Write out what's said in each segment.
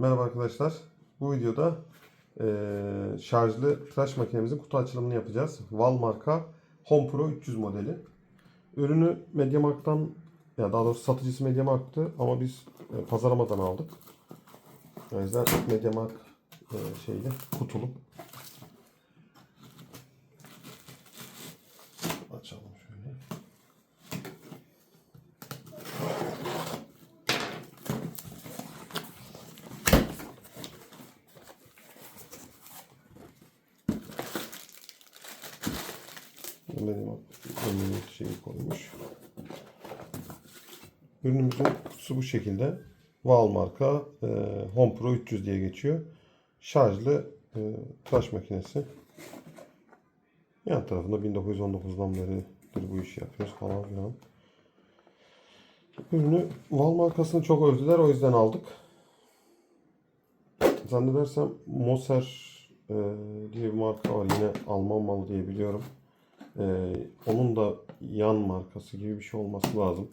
Merhaba arkadaşlar. Bu videoda eee, şarjlı tıraş makinemizin kutu açılımını yapacağız. Val marka Home Pro 300 modeli. Ürünü Mediamarkt'tan ya daha doğrusu satıcısı Mediamarkt'tı ama biz e, pazaramadan aldık. O yüzden Mediamarkt e, şeyle kutulu. Mediamarkt önüne şeyi koymuş. Ürünümüzün kutusu bu şekilde. Val marka e, Home Pro 300 diye geçiyor. Şarjlı e, tıraş makinesi. Yan tarafında 1919'dan beridir bu işi yapıyoruz falan filan. Ürünü Val markasını çok övdüler o yüzden aldık. Zannedersem Moser e, diye bir marka var yine Alman malı diye biliyorum. E, onun da yan markası gibi bir şey olması lazım.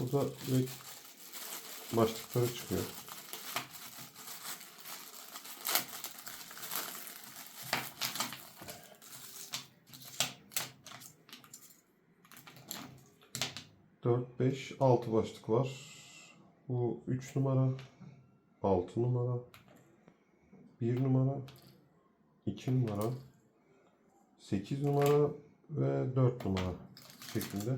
Burada bir başlıkları çıkıyor. Dört, beş, altı başlık var. Bu 3 numara, 6 numara, 1 numara, 2 numara, 8 numara ve 4 numara şeklinde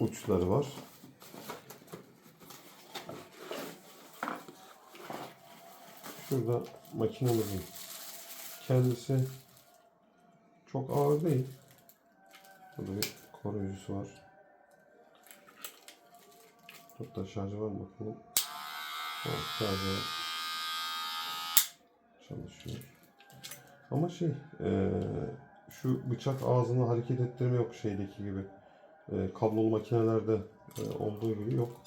uçları var. Şurada makinemizin kendisi çok ağır değil. Burada bir koruyucusu var. Hatta şarjı var mı bakalım. Evet, şarjı. Çalışıyor. Ama şey, eee, şu bıçak ağzını hareket ettirme yok şeydeki gibi. Eee, kablolu makinelerde eee, olduğu gibi yok.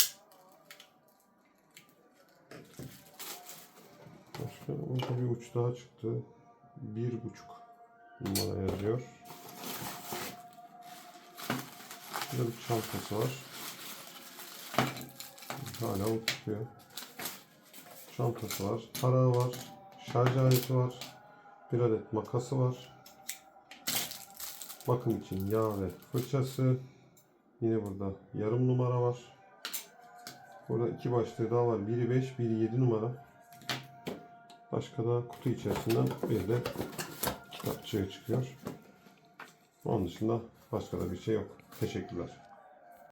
Başka orada bir uç daha çıktı. Bir buçuk numara yazıyor. Burada bir çantası var. Hala uçuyor. Çantası var. Tarağı var. Şarj aleti var. Bir adet makası var. Bakım için yağ ve fırçası. Yine burada yarım numara var. Burada iki başlığı daha var. Biri 5, biri 7 numara. Başka da kutu içerisinden bir de kitapçığı çıkıyor. Onun dışında başka da bir şey yok. Teşekkürler.